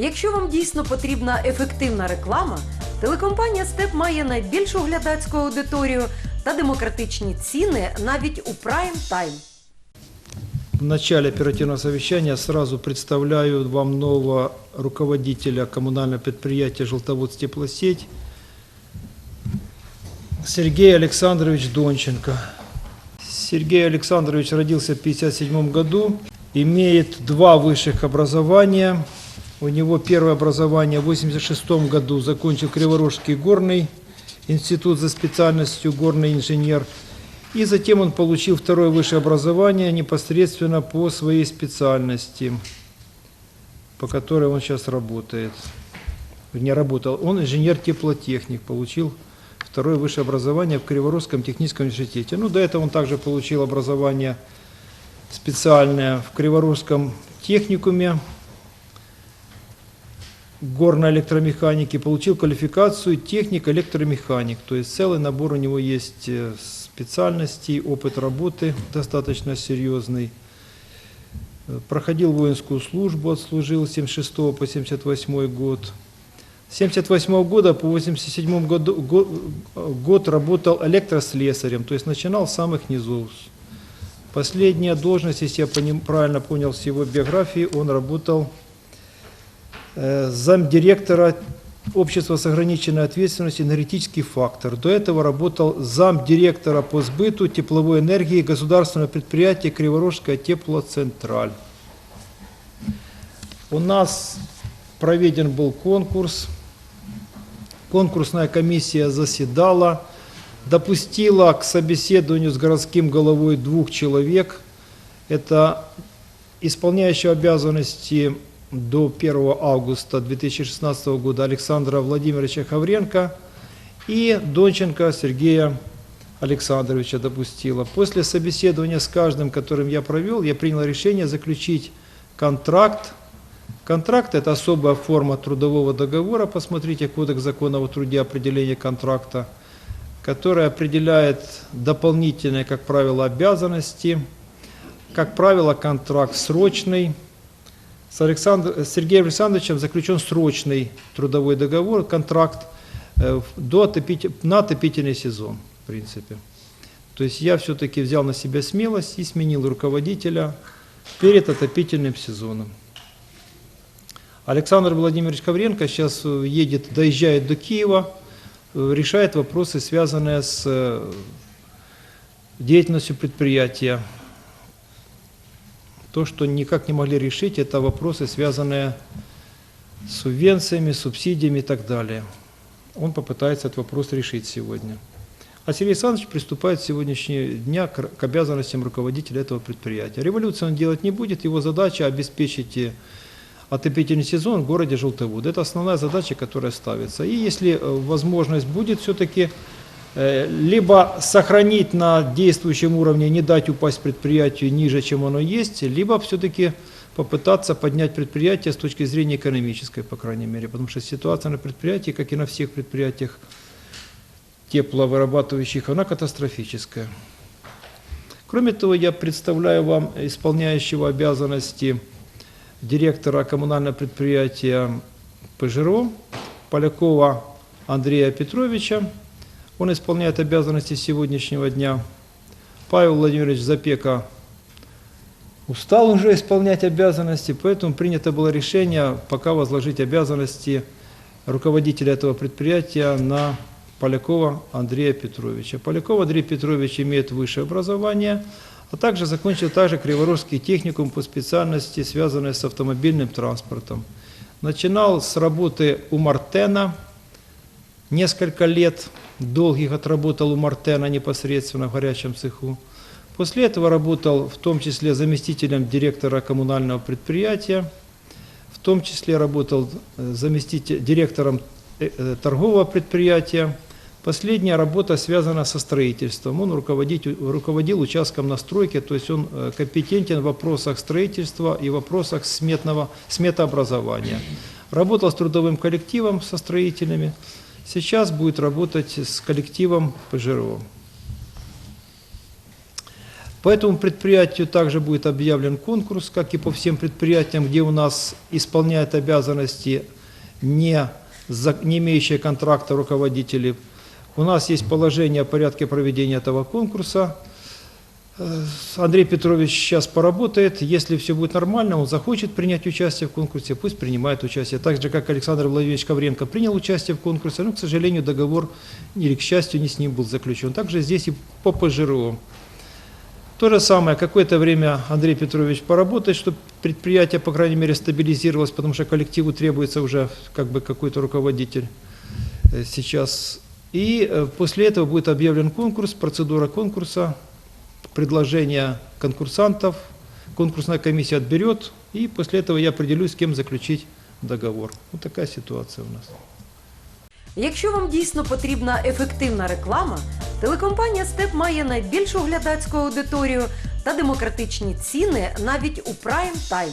Якщо вам дійсно потрібна ефективна реклама, телекомпанія Степ має найбільшу глядацьку аудиторію та демократичні ціни навіть у прайм тайм. В начале оперативного совещания сразу представляю вам нового руководителя коммунального предприятия «Желтоводс теплосеть» Сергей Александрович Донченко. Сергей Александрович родился в 1957 году, имеет два высших образования. У него первое образование в 1986 году закончил Криворожский горный институт за специальностью горный инженер. И затем он получил второе высшее образование непосредственно по своей специальности, по которой он сейчас работает. Не работал. Он инженер-теплотехник, получил второе высшее образование в Криворусском техническом университете. Ну, до этого он также получил образование специальное в Криворусском техникуме горной электромеханики, получил квалификацию техник-электромеханик. То есть целый набор у него есть э, специальностей, опыт работы достаточно серьезный. Э, Проходил воинскую службу, отслужил с 76 по 78 год. С 78 года по 87 году, го- год работал электрослесарем, то есть начинал с самых низов. Последняя должность, если я правильно понял с его биографии, он работал э, замдиректора общества с ограниченной ответственностью «Энергетический фактор». До этого работал замдиректора по сбыту тепловой энергии государственного предприятия «Криворожская теплоцентраль». У нас проведен был конкурс. Конкурсная комиссия заседала, допустила к собеседованию с городским головой двух человек. Это исполняющий обязанности до 1 августа 2016 года Александра Владимировича Хавренко и Донченко Сергея Александровича допустила. После собеседования с каждым, которым я провел, я принял решение заключить контракт. Контракт – это особая форма трудового договора, посмотрите Кодекс закона о труде определение контракта, который определяет дополнительные, как правило, обязанности. Как правило, контракт срочный, с, Александр- с Сергеем Александровичем заключен срочный трудовой договор, контракт э, до отопить- на отопительный сезон, в принципе. То есть я все-таки взял на себя смелость и сменил руководителя перед отопительным сезоном. Александр Владимирович Ковренко сейчас э, едет, доезжает до Киева, э, решает вопросы, связанные с деятельностью предприятия. То, что никак не могли решить, это вопросы, связанные с субвенциями, субсидиями и так далее. Он попытается этот вопрос решить сегодня. А Сергей Александрович приступает с сегодняшнего дня к, обязанностям руководителя этого предприятия. Революцию он делать не будет, его задача обеспечить отопительный сезон в городе Желтовуд. Это основная задача, которая ставится. И если э, возможность будет все-таки либо сохранить на действующем уровне, не дать упасть предприятию ниже, чем оно есть, либо все-таки попытаться поднять предприятие с точки зрения экономической, по крайней мере, потому что ситуация на предприятии, как и на всех предприятиях тепловырабатывающих, она катастрофическая. Кроме того, я представляю вам исполняющего обязанности директора коммунального предприятия ПЖРО Полякова Андрея Петровича. Он исполняет обязанности сегодняшнего дня. Павел Владимирович Запека устал уже исполнять обязанности, поэтому принято было решение пока возложить обязанности руководителя этого предприятия на Полякова Андрея Петровича. Поляков Андрей Петрович имеет высшее образование, а также закончил также Криворожский техникум по специальности, связанной с автомобильным транспортом. Начинал с работы у Мартена, несколько лет долгих отработал у Мартена непосредственно в горячем цеху. После этого работал в том числе заместителем директора коммунального предприятия, в том числе работал э, заместитель, директором э, э, торгового предприятия. Последняя работа связана со строительством. Он руководить- руководил участком на стройке, то есть он компетентен в вопросах строительства и вопросах сметного, сметообразования. Работал с трудовым коллективом, со строительными. Сейчас будет работать с коллективом ПЖРО. По этому предприятию также будет объявлен конкурс, как и по всем предприятиям, где у нас исполняют обязанности не, не имеющие контракта руководители. У нас есть положение о порядке проведения этого конкурса. Э, Андрей Петрович сейчас поработает. Если все будет нормально, он захочет принять участие в конкурсе, пусть принимает участие. Так же, как Александр Владимирович Ковренко принял участие в конкурсе, но, к сожалению, договор, или к счастью, не с ним был заключен. Также здесь и по ПЖРО. То же самое, какое-то время Андрей Петрович поработает, чтобы предприятие, по крайней мере, стабилизировалось, потому что коллективу требуется уже как бы какой-то руководитель э, сейчас. И э, после этого будет объявлен конкурс, процедура конкурса, предложения конкурсантов, конкурсная комиссия отберет, и после этого я определюсь, с кем заключить договор. Вот такая ситуация у нас. Якщо вам дійсно потрібна ефективна реклама, телекомпанія Степ має найбільшу глядацьку аудиторію та демократичні ціни навіть у прайм тайм.